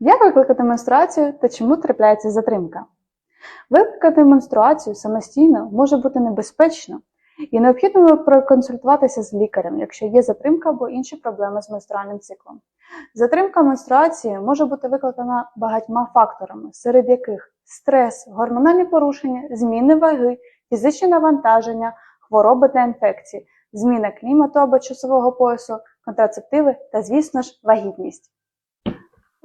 Як викликати менструацію та чому трапляється затримка? Викликати менструацію самостійно може бути небезпечно і необхідно проконсультуватися з лікарем, якщо є затримка або інші проблеми з менструальним циклом. Затримка менструації може бути викликана багатьма факторами, серед яких стрес, гормональні порушення, зміни ваги, фізичні навантаження, хвороби та інфекції, зміна клімату або часового поясу, контрацептиви та, звісно ж, вагітність.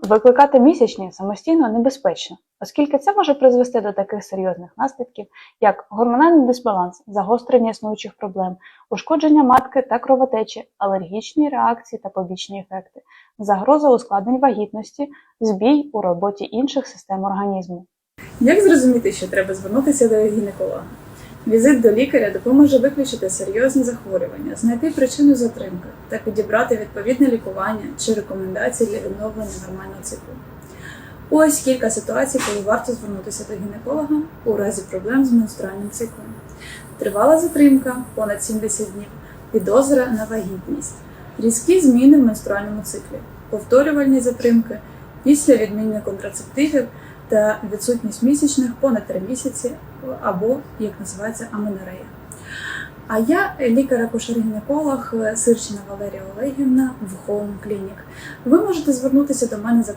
Викликати місячні самостійно небезпечно, оскільки це може призвести до таких серйозних наслідків, як гормональний дисбаланс, загострення існуючих проблем, ушкодження матки та кровотечі, алергічні реакції та побічні ефекти, загроза ускладнень вагітності, збій у роботі інших систем організму. Як зрозуміти, що треба звернутися до гінеколога? Візит до лікаря допоможе виключити серйозні захворювання, знайти причину затримки та підібрати відповідне лікування чи рекомендації для відновлення нормального циклу. Ось кілька ситуацій, коли варто звернутися до гінеколога у разі проблем з менструальним циклом. Тривала затримка понад 70 днів, підозра на вагітність, різкі зміни в менструальному циклі, повторювальні затримки після відміни контрацептивів та відсутність місячних понад 3 місяці або, як називається, аменорея. А я лікар-акушер-гінеколог Сирчина Валерія Олегівна в Home Clinic. Ви можете звернутися до мене за